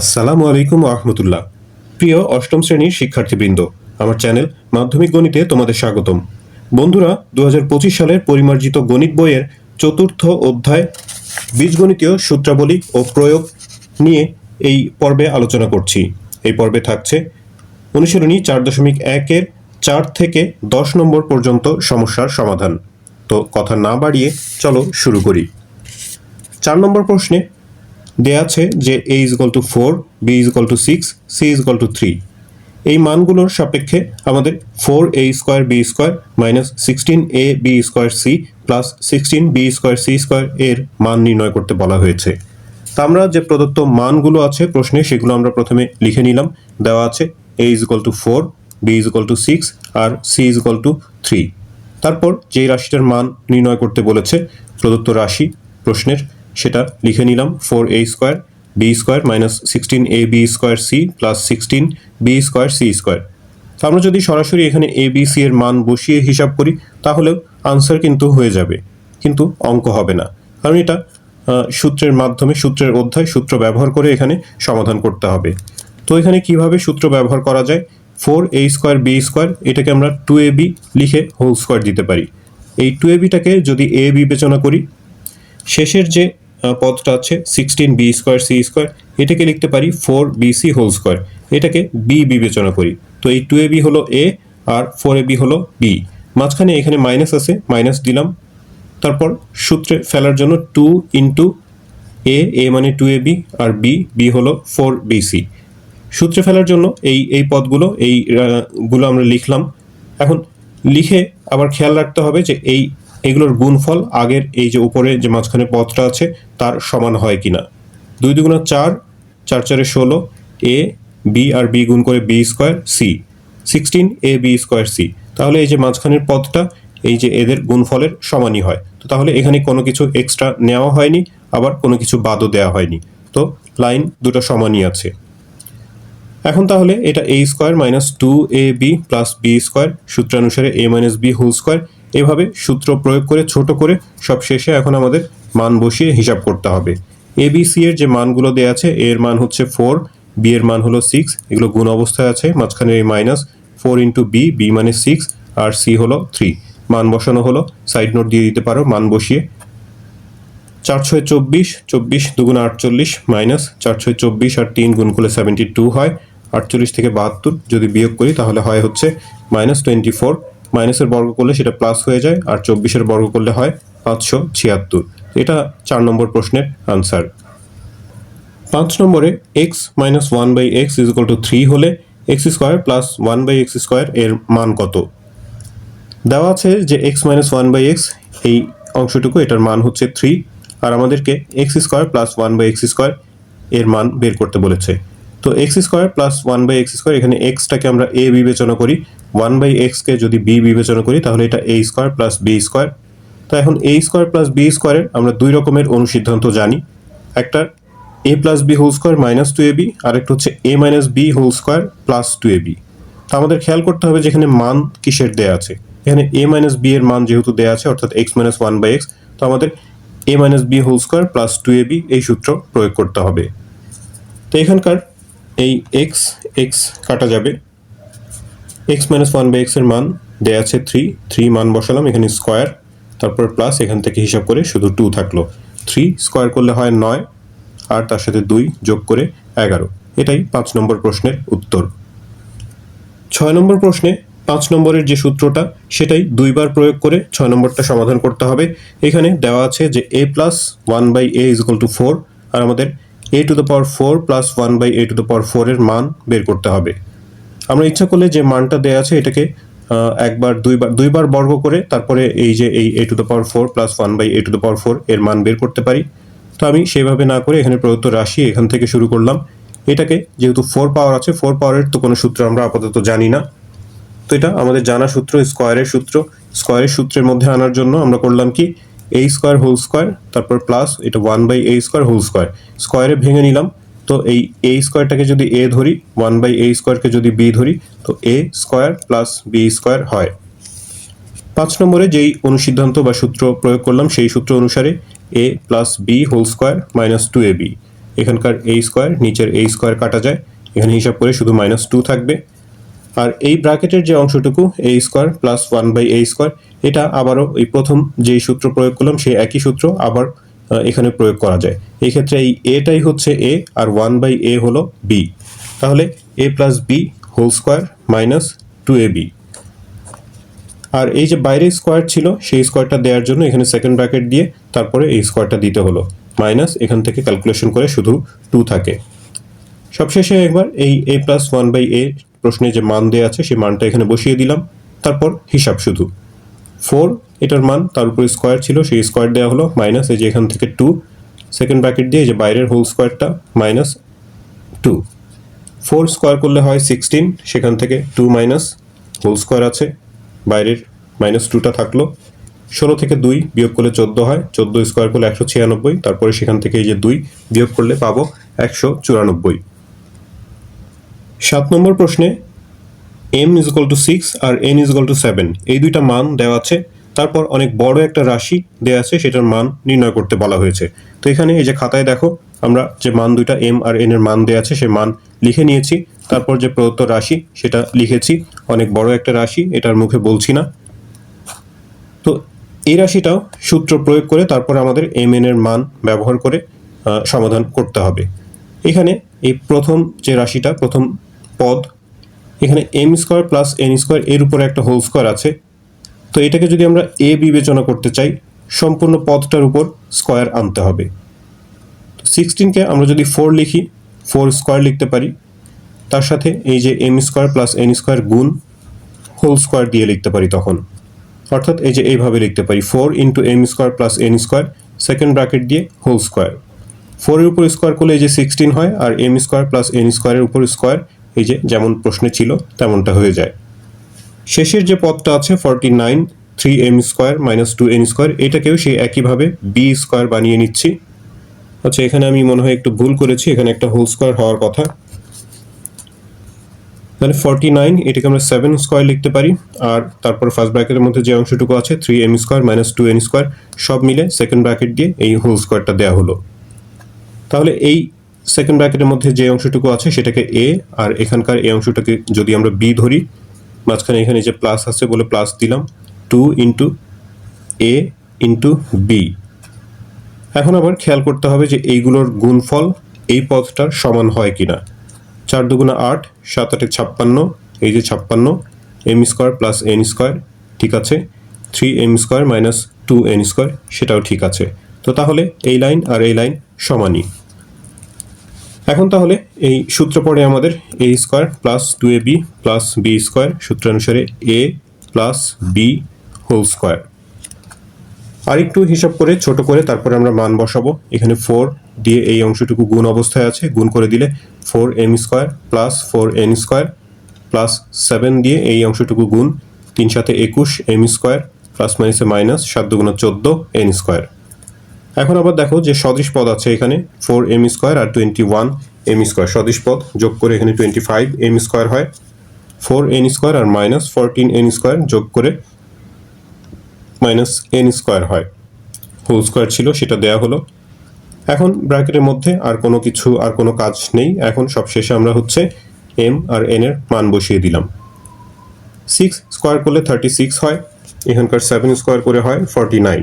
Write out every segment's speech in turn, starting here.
আসসালামু আলাইকুম আহমতুল্লাহ প্রিয় অষ্টম শ্রেণির শিক্ষার্থীবৃন্দ, আমার চ্যানেল মাধ্যমিক গণিতে তোমাদের স্বাগতম। বন্ধুরা দু হাজার পঁচিশ সালের পরিমার্জিত গণিত বইয়ের চতুর্থ অধ্যায় বীজগণিতীয় সূত্রাবলী ও প্রয়োগ নিয়ে এই পর্বে আলোচনা করছি। এই পর্বে থাকছে অনুশীলনী চার দশমিক একের চার থেকে দশ নম্বর পর্যন্ত সমস্যার সমাধান। তো কথা না বাড়িয়ে চলো শুরু করি। চার নম্বর প্রশ্নে দেয়া আছে যে A is equal to four B is equal to six C is equal to three এই মানগুলোর সাপেক্ষে আমাদের four A square B square minus sixteen A B square C plus sixteen B square C square এর মান নির্ণয় করতে বলা হয়েছে। তা আমরা যে প্রদত্ত মানগুলো আছে প্রশ্নে সেগুলো আমরা প্রথমে লিখে নিলাম। দেওয়া আছে A is equal to four B is equal to six R C is equal to three তারপর যেই রাশিটার মান নির্ণয় করতে বলেছে প্রদত্ত রাশি প্রশ্নের সেটা লিখে নিলাম four A square B square minus sixteen A B square C plus sixteen B square C square তো আমরা যদি সরাসরি এখানে এ বি সি এর মান বসিয়ে হিসাব করি, তাহলেও আনসার কিন্তু হয়ে যাবে, কিন্তু অঙ্ক হবে না। কারণ এটা সূত্রের মাধ্যমে, সূত্রের অধ্যায়, সূত্র ব্যবহার করে এখানে সমাধান করতে হবে। তো এখানে কীভাবে সূত্র ব্যবহার করা যায়? Four A square B square এটাকে আমরা টু এ বি লিখে হোল স্কোয়ার দিতে পারি। এই টু এ বিটাকে যদি এ বিবেচনা করি, শেষের যে পদটা আছে sixteen B square C square এটাকে লিখতে পারি four B C whole square এটাকে বি বিবেচনা করি। তো এই টু এ বি হলো এ আর ফোর এ বি হলো বি মাঝখানে এখানে মাইনাস আছে মাইনাস দিলাম। তারপর সূত্রে ফেলার জন্য টু ইন্টু এ এ মানে টু এ বি আর বি বি হলো ফোর বি সি সূত্রে ফেলার জন্য এই এই পদগুলো এই আহ, গুলো আমরা লিখলাম। এখন লিখে আবার খেয়াল রাখতে হবে যে এই এগুলোর গুণফল আগের এই যে উপরে যে মাঝখানে পথটা আছে, তার সমান হয় কিনা? দুই দুগুণা চার চার চারে ষোলো, এ, বি আর বি গুণ করে B square C. Sixteen A B square C. তাহলে এই যে মাঝখানের পথটা, এই যে এদের গুণফলের সমানই হয়। তো তাহলে এখানে কোনো কিছু এক্সট্রা নেওয়া হয়নি, আবার কোনো কিছু বাদও দেওয়া হয়নি। তো লাইন দুটো সমানই আছে। এখন তাহলে এটা a square minus two a b plus b square, সূত্রানুসারে a minus b whole square এভাবে সূত্র প্রয়োগ করে, ছোট করে সব শেষে এখন আমাদের মান বসিয়ে হিসাব করতে হবে। এ বি সি এর যে মানগুলো দেওয়া আছে এ এর মান হচ্ছে ফোর বি এর মান হলো সিক্স এগুলো গুণ অবস্থায় আছে, মাঝখানে এই minus four into b b মানে সিক্স আর সি হলো থ্রি মান বসানো হলো সাইড নোট দিয়ে দিতে পারো, মান বসিয়ে। চার ছয় চব্বিশ চব্বিশ দুগুণ আটচল্লিশ মাইনাস চার ছয় চব্বিশ আর তিন গুণ করলে সেভেন্টি টু হয়। আটচল্লিশ থেকে বাহাত্তর যদি বিয়োগ করি, তাহলে হয় হচ্ছে মাইনাস টোয়েন্টি ফোর মাইনাসের বর্গ করলে সেটা প্লাস হয়ে যায়, আর চব্বিশের বর্গ করলে হয় পাঁচশো ছিয়াত্তর। এটা চার নম্বর প্রশ্নের আনসার পাঁচ নম্বরে x minus one by x is to three হলে x square plus one by x square এর মান কত? দেওয়া আছে যে x minus one by x এই অংশটুকু এটার মান হচ্ছে থ্রি আর আমাদেরকে x square plus one by x square এর মান বের করতে বলেছে। তো x square plus one by x square এখানে এক্সটাকে আমরা এ বিবেচনা করি ওয়ান বাই এক্সকে যদি বি বিবেচনা করি, তাহলে এটা a square plus b square. তো এখন এ স্কোয়ার প্লাস বি স্কোয়ারের আমরা দুই রকমের অনুসিদ্ধান্ত জানি। একটা a plus b whole square minus two a b আর আরেকটা হচ্ছে a minus b whole square plus two a b. তো আমাদের খেয়াল করতে হবে যে এখানে মান কিসের দেয়া আছে। এখানে এ মাইনাস বি এর মান যেহেতু দেয়া আছে, অর্থাৎ x minus one by x, তো আমাদের a minus b whole square plus two a b এই সূত্র প্রয়োগ করতে হবে। তো এখানকার এই এক্স এক্স কাটা যাবে। এক্স মাইনাস ওয়ান বাই এক্সের মান দেয়া আছে থ্রি থ্রি মান বসালাম, এখানে স্কোয়ার তারপর প্লাস এখান থেকে হিসাব করে শুধু টু থাকল। থ্রি স্কোয়ার করলে হয় নয়, আর তার সাথে দুই যোগ করে এগারো। এটাই পাঁচ নম্বর প্রশ্নের উত্তর। ছয় নম্বর প্রশ্নে পাঁচ নম্বরের যে সূত্রটা, সেটাই দুইবার প্রয়োগ করে ছয় নম্বরটা সমাধান করতে হবে। এখানে দেওয়া আছে যে a plus one by a is equal to four আর আমাদের a to the power four plus one by a to the power four এর মান বের করতে হবে। আমরা ইচ্ছা করলে যে মানটা দেওয়া আছে এটাকে একবার, দুইবার দুইবার বর্গ করে তারপরে এই যে এই a to the power four plus one by a to the power four এর মান বের করতে পারি। তো আমি সেভাবে না করে এখানে প্রদত্ত রাশি এখান থেকে শুরু করলাম। এটাকে যেহেতু ফোর পাওয়ার আছে ফোর পাওয়ারের তো কোনো সূত্র আমরা আপাতত জানি না। তো এটা আমাদের জানা সূত্র স্কোয়ারের সূত্র। স্কোয়ারের সূত্রের মধ্যে আনার জন্য আমরা করলাম কি? এই স্কোয়ার হোল স্কোয়ার তারপর প্লাস এটা ওয়ান বাই এই স্কোয়ার হোল স্কোয়ার স্কোয়ারে ভেঙে নিলাম। তো এই এ স্কোয়ারটাকে যদি এ ধরি ওয়ান বাই এ স্কোয়ারকে যদি বি ধরি, তো a square plus b square হয়। পাঁচ নম্বরে যেই অনুসিদ্ধান্ত বা সূত্র প্রয়োগ করলাম, সেই সূত্র অনুসারে a plus b whole square minus two a b এখানকার এই স্কোয়ার নিচের এই স্কোয়ার কাটা যায়। এখানে হিসাব করে শুধু মাইনাস টু থাকবে। আর এই ব্র্যাকেটের যে অংশটুকু a square plus one by a square এটা আবারও এই প্রথম যেই সূত্র প্রয়োগ করলাম, সেই একই সূত্র আবার এখানে প্রয়োগ করা যায়। এই ক্ষেত্রে এই এটাই হচ্ছে এ আর ওয়ান বাই এ হলো বি তাহলে a plus b whole square minus two a b আর এই যে বাইরে স্কোয়ার ছিল, সেই স্কোয়ারটা দেওয়ার জন্য এখানে সেকেন্ড ব্র্যাকেট দিয়ে তারপরে এই স্কোয়ারটা দিতে হলো। মাইনাস এখান থেকে ক্যালকুলেশন করে শুধু টু থাকে। সবশেষে একবার এই a plus one by a প্রশ্নে যে মান দেওয়া আছে, সেই মানটা এখানে বসিয়ে দিলাম। তারপর হিসাব শুধু। ফোর এটার মান, তার উপর স্কোয়ার ছিল, সেই স্কোয়ার দেওয়া হলো মাইনাস এই যে এখান থেকে টু সেকেন্ড ব্র্যাকেট দিয়ে এই যে বাইরের হোল স্কোয়ারটা মাইনাস টু ফোর স্কোয়ার করলে হয় সিক্সটিন সেখান থেকে টু মাইনাস হোল স্কোয়ার আছে, বাইরের মাইনাস টুটা থাকল। ষোলো থেকে দুই বিয়োগ করলে চোদ্দ হয়, চোদ্দ স্কোয়ার করলে একশো ছিয়ানব্বই, তারপরে সেখান থেকে এই যে দুই বিয়োগ করলে পাবো একশো চুরানব্বই। সাত নম্বর প্রশ্নে m is equal to six R n is equal to seven এই দুইটা মান দেওয়া আছে তারপর অনেক বড় একটা রাশি দেওয়া আছে, সেটার মান নির্ণয় করতে বলা হয়েছে। তো এখানে এই যে খাতায় দেখো, আমরা যে মান দুইটা এম আর এন এর মান দেয়া আছে, সে মান লিখে নিয়েছি। তারপর যে প্রদত্ত রাশি, সেটা লিখেছি। অনেক বড় একটা রাশি, এটার মুখে বলছি না। তো এই রাশিটাও সূত্র প্রয়োগ করে তারপর আমাদের এম এন এর মান ব্যবহার করে সমাধান করতে হবে। এখানে এই প্রথম যে রাশিটা, প্রথম পদ, এখানে m square plus n square এর উপরে একটা হোল স্কোয়ার আছে। তো এটাকে যদি আমরা এ বিবেচনা করতে চাই, সম্পূর্ণ পদটার উপর স্কোয়ার আনতে হবে। সিক্সটিনকে আমরা যদি ফোর লিখি ফোর স্কোয়ার লিখতে পারি, তার সাথে এই যে m square plus n square গুণ হোল স্কোয়ার দিয়ে লিখতে পারি তখন। অর্থাৎ এই যে এইভাবে লিখতে পারি four into m square plus n square second bracket দিয়ে হোল স্কোয়ার। ফোরের উপর স্কোয়ার করলে এই যে সিক্সটিন হয়, আর এম স্কোয়ার প্লাস এন স্কোয়ারের উপর স্কোয়ার, এই যে যেমন প্রশ্নে ছিল, তেমনটা হয়ে যায়। শেষের যে পদটা আছে forty nine three m square minus two n square এটাকেও সেই একইভাবে বি স্কোয়ার বানিয়ে নিচ্ছি। আচ্ছা এখানে আমি মনে হয় একটু ভুল করেছি, এখানে একটা হোল স্কোয়ার হওয়ার কথা। তাহলে ফর্টি নাইন এটাকে আমরা সেভেন স্কোয়ার লিখতে পারি, আর তারপর ফার্স্ট ব্র্যাকেটের মধ্যে যে অংশটুকু আছে three m square minus two n square সব মিলে সেকেন্ড ব্র্যাকেট দিয়ে এই হোল স্কোয়ারটা দেওয়া হলো। তাহলে এই সেকেন্ড ব্র্যাকেটের মধ্যে যে অংশটুকু আছে, সেটাকে এ আর এখানকার এই অংশটাকে যদি আমরা বি ধরি মাঝখানে এখানে যে প্লাস আছে বলে প্লাস দিলাম two into a into b এখন আবার খেয়াল করতে হবে যে এইগুলোর গুণফল এই পদটার সমান হয় কিনা। চার দুগুণা আট, সাত আটে ছাপ্পান্ন, এই যে ছাপ্পান্ন m square plus n square ঠিক আছে? Three m square minus two n square সেটাও ঠিক আছে। তো তাহলে এই লাইন আর এই লাইন সমানই। এখন তাহলে এই সূত্র পড়ে আমাদের a square plus two a b plus b square সূত্রানুসারে a plus b whole square আর একটু হিসাব করে, ছোট করে, তারপরে আমরা মান বসাবো। এখানে ফোর দিয়ে এই অংশটুকু গুণ অবস্থায় আছে। গুণ করে দিলে four m square plus four n square plus seven দিয়ে এই অংশটুকু গুণ, তিন সাথে একুশ এম স্কোয়ার প্লাস মাইনাসে মাইনাস সাত দুগুণ চোদ্দ এন স্কোয়ার এখন আবার দেখো যে সদৃশ পদ আছে এখানে ফোর এম স্কোয়ার আর টোয়েন্টি ওয়ান এম স্কোয়ার সদৃশ পদ যোগ করে এখানে টোয়েন্টি ফাইভ এম স্কোয়ার হয়। ফোর এন স্কোয়ার আর মাইনাস ফোরটিন এন স্কোয়ার যোগ করে মাইনাস এন স্কোয়ার হয়। হোল স্কোয়ার ছিল, সেটা দেয়া হলো। এখন ব্র্যাকেটের মধ্যে আর কোনো কিছু, আর কোনো কাজ নেই। এখন সব শেষে আমরা হচ্ছে এম আর এন এর মান বসিয়ে দিলাম। সিক্স স্কোয়ার করলে থার্টি সিক্স হয়। এখানকার সেভেন স্কোয়ার করে হয় ফর্টি নাইন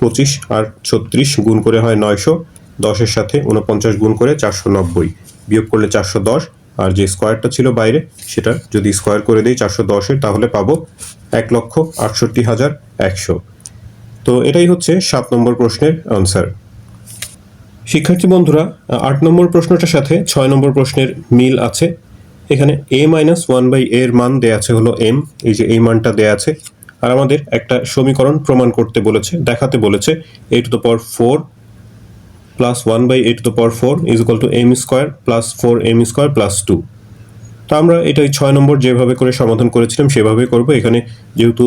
পঁচিশ আর ছত্রিশ গুণ করে হয় নয়শো। দশের সাথে উনপঞ্চাশ গুণ করে চারশো নব্বই। বিয়োগ করলে চারশো দশ। আর যে স্কোয়ারটা ছিল বাইরে, সেটা যদি স্কোয়ার করে দিই চারশো দশের, তাহলে পাবো এক লক্ষ আটষট্টি হাজার একশো। তো এটাই হচ্ছে সাত নম্বর প্রশ্নের আনসার শিক্ষার্থী বন্ধুরা আট নম্বর প্রশ্নটার সাথে ছয় নম্বর প্রশ্নের মিল আছে। এখানে এ মাইনাস ওয়ান বাই এর মান দেয়া আছে হলো এম এই যে এই মানটা দেয়া আছে আর আমাদের একটা সমীকরণ প্রমাণ করতে বলেছে, দেখাতে বলেছে a to the power four plus one by a to the power four is equal to m square plus four m square plus two তো আমরা এটা ওই ছয় নম্বর যেভাবে করে সমাধান করেছিলাম সেভাবে করব। এখানে যেহেতু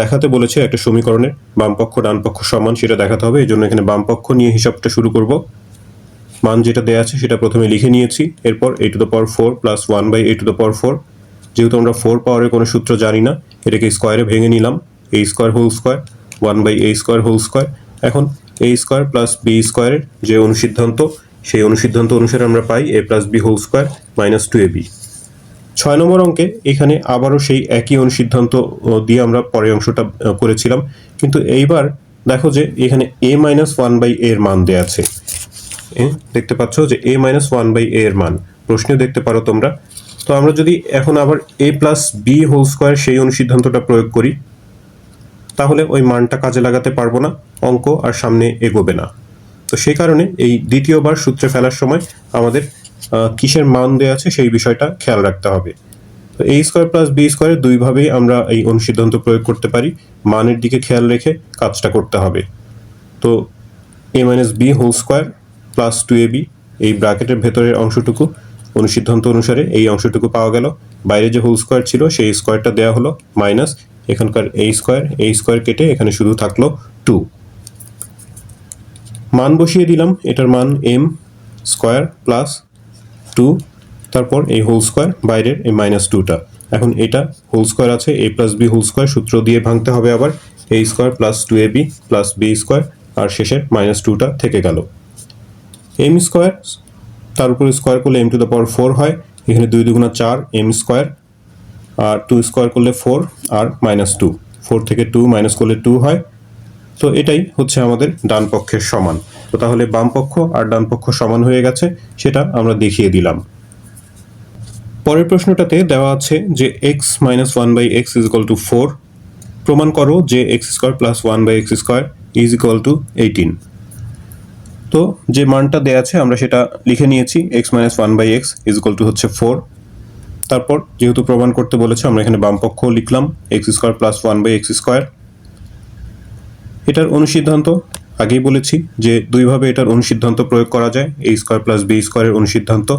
দেখাতে বলেছে একটা সমীকরণের বাম পক্ষ ডান সমান, সেটা দেখাতে হবে। এই জন্য এখানে বামপক্ষ নিয়ে হিসাবটা শুরু করব। মান যেটা দেওয়া আছে সেটা প্রথমে লিখে নিয়েছি। এরপর a to the power four plus one by a to the power four যেহেতু আমরা ফোর পাওয়ারের কোনো সূত্র জানি না, এটাকে স্কোয়ারে ভেঙে নিলাম a square whole square one by a square whole square এখন এ স্কোয়ার প্লাস বি স্কোয়ারের যে অনুসিদ্ধান্ত, সেই অনুসিদ্ধান্ত অনুসারে আমরা পাই a plus b whole square minus two a b ছয় নম্বর অঙ্কে এখানে আবারও সেই একই অনুসিদ্ধান্ত দিয়ে আমরা পরের অংশটা করেছিলাম, কিন্তু এইবার দেখো যে এখানে এ মাইনাস ওয়ান বাই এর মান দেওয়া আছে। দেখতে পাচ্ছ যে এ মাইনাস ওয়ান বাই এর মান। প্রশ্নে দেখতে পারো তোমরা তো আমরা যদি এখন আবার a plus b whole square সেই অনুসিদ্ধান্তটা প্রয়োগ করি, তাহলে ওই মানটা কাজে লাগাতে পারব না, অঙ্ক আর সামনে এগোবে না। তো সেই কারণে এই দ্বিতীয়বার সূত্রে ফেলার সময় আমাদের কিসের মান দেওয়া আছে সেই বিষয়টা খেয়াল রাখতে হবে। তো এ স্কোয়ার প্লাস বি স্কোয়ারে দুইভাবেই আমরা এই অনুসিদ্ধান্ত প্রয়োগ করতে পারি, মানের দিকে খেয়াল রেখে কাজটা করতে হবে। তো a minus b whole square plus two a b এই ব্র্যাকেটের ভেতরের অংশটুকু অনুসিদ্ধান্ত অনুসারে এই অংশটুকু পাওয়া গেল। বাইরে যে হোল স্কোয়ার ছিল, সেই স্কোয়ারটা দেওয়া হলো মাইনাস এখানকার এই স্কোয়ার এই স্কোয়ার কেটে এখানে শুধু থাকল টু মান বসিয়ে দিলাম, এটার মান এম স্কোয়ার প্লাস টু তারপর এই হোল স্কোয়ার বাইরের এই মাইনাস টুটা এখন এটা হোল স্কোয়ার আছে a plus b whole square সূত্র দিয়ে ভাঙতে হবে আবার a square plus two a b plus b square আর শেষের মাইনাস টুটা থেকে গেল। এম স্কোয়ার তার উপর স্কোয়ার করলে m to the power four হয়, এখানে দুই দুগুণা চার এম স্কোয়ার আর টু স্কোয়ার করলে ফোর আর মাইনাস টু ফোর থেকে টু মাইনাস করলে টু হয়। তো এটাই হচ্ছে আমাদের ডান পক্ষের সমান। তো তাহলে বাম পক্ষ আর ডান পক্ষ সমান হয়ে গেছে, সেটা আমরা দেখিয়ে দিলাম। পরের প্রশ্নটাতে দেওয়া আছে যে x minus one by x is equal to four প্রমাণ করো যে x square plus one by x square is equal to eighteen তো যে মানটা দেওয়া আছে, আমরা সেটা লিখে নিয়েছি x minus one by x is equal to হচ্ছে ফোর তারপর যেহেতু প্রমাণ করতে বলেছে, আমরা এখানে বাম পক্ষ লিখলাম x square plus one by x square এটার অনুসিদ্ধান্ত, আগেই বলেছি যে দুইভাবে এটার অনুসিদ্ধান্ত প্রয়োগ করা যায় এ স্কোয়ার প্লাস বি স্কোয়ারের অনুসিদ্ধান্ত।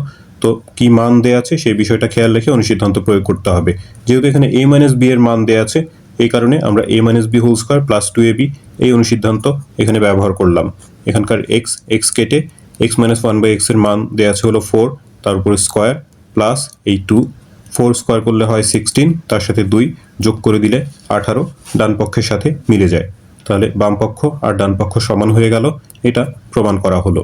তো কি মান দেয়া আছে, সেই বিষয়টা খেয়াল রেখে অনুসিদ্ধান্ত প্রয়োগ করতে হবে। যেহেতু এখানে এ মাইনাস বি এর মান দেয়া আছে, এই কারণে আমরা a minus b whole square plus two a b এই অনুসিদ্ধান্ত এখানে ব্যবহার করলাম। এখানকার এক্স এক্স কেটে এক্স মাইনাস ওয়ান বাই এক্সের মান দেওয়া আছে হলো ফোর তার উপরে স্কোয়ার প্লাস এই টু ফোর স্কোয়ার করলে হয় সিক্সটিন তার সাথে দুই যোগ করে দিলে আঠারো, ডান পক্ষের সাথে মিলে যায়। তাহলে বাম পক্ষ আর ডান পক্ষ সমান হয়ে গেল, এটা প্রমাণ করা হলো।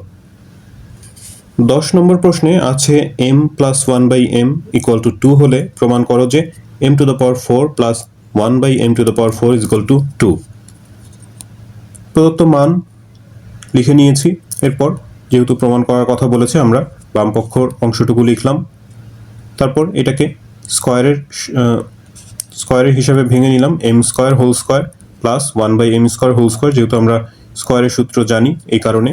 দশ নম্বর প্রশ্নে আছে m plus one by m equal to two হলে প্রমাণ করো যে m to the power four plus one by m to the power four is equal to two প্রদত্ত মান লিখে নিয়েছি। এরপর যেহেতু প্রমাণ করার কথা বলেছে আমরা, বাম পক্ষর অংশটুকু লিখলাম। তারপর এটাকে স্কোয়ারের স্কোয়ারের হিসাবে ভেঙে নিলাম। M square whole square plus one by m square whole square, যেহেতু আমরা স্কোয়ারের সূত্র জানি এই কারণে।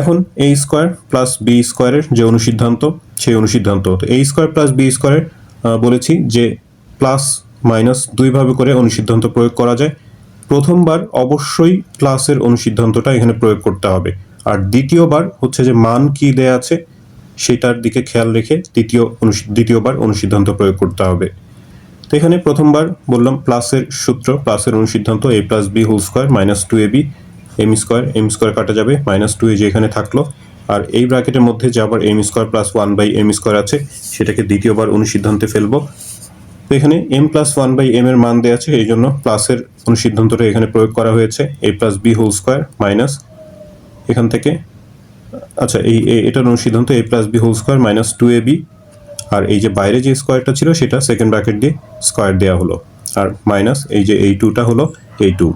এখন এ স্কোয়ার প্লাস বি স্কোয়ারের যে অনুসিদ্ধান্ত, সেই অনুসিদ্ধান্ত। তো এ স্কোয়ার প্লাস বি স্কোয়ারের বলেছি যে প্লাস মাইনাস দুইভাবে করে অনুসিদ্ধান্ত প্রয়োগ করা যায়। প্রথমবার অবশ্যই প্লাসের অনুসিদ্ধান্তটা এখানে প্রয়োগ করতে হবে। আর দ্বিতীয়বার হচ্ছে যে মান কি দেয়া আছে, সেটার দিকে খেয়াল রেখে দ্বিতীয় দ্বিতীয়বার অনুসিদ্ধান্ত প্রয়োগ করতে হবে। তো এখানে প্রথমবার বললাম প্লাসের সূত্র, প্লাসের অনুসিদ্ধান্ত a plus b whole square minus two a b m square m square কাটা যাবে মাইনাস টু এ যে এখানে থাকল। আর এই ব্র্যাকেটের মধ্যে যে আবার m square plus one by m square আছে, সেটাকে দ্বিতীয়বার অনুসিদ্ধান্তে ফেলব। তো এখানে m plus one by m এর মান দেওয়া আছে, এই জন্য প্লাসের অনুসিদ্ধান্তটা এখানে প্রয়োগ করা হয়েছে a plus b whole square minus এখান থেকে আচ্ছা এই, এ- এটার অনুসিদ্ধান্ত a plus b whole square minus two a b আর এই যে বাইরে যে স্কোয়ারটা ছিল সেটা সেকেন্ড ব্র্যাকেট দিয়ে স্কোয়ার দেওয়া হলো, আর মাইনাস এই যে এই টুটা হলো এই টু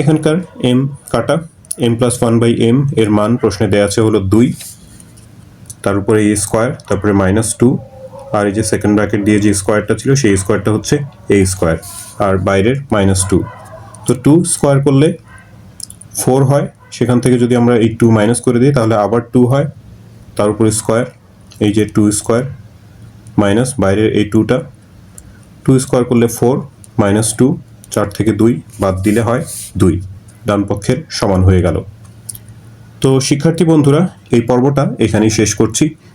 এখানকার এম কাটা m plus one by m এর মান প্রশ্নে দেওয়া আছে হলো দুই, তার উপরে এই স্কোয়ার তারপরে মাইনাস টু আর এই যে সেকেন্ড ব্র্যাকেট দিয়ে যে স্কোয়ারটা ছিল, সেই স্কোয়ারটা হচ্ছে এই স্কোয়ার আর বাইরের মাইনাস টু তো টু স্কোয়ার করলে ফোর হয়। সেখান থেকে যদি আমরা এই টু মাইনাস করে দিই, তাহলে আবার টু হয়। তার উপরে স্কোয়ার এই যে টু স্কোয়ার মাইনাস বাইরের এই টুটা টু। স্কোয়ার করলে ফোর মাইনাস টু চার থেকে দুই বাদ দিলে হয় দুই। ডান পক্ষের সমান হয়ে গেল। তো শিক্ষার্থী বন্ধুরা, এই পর্বটা এখানেই শেষ করছি।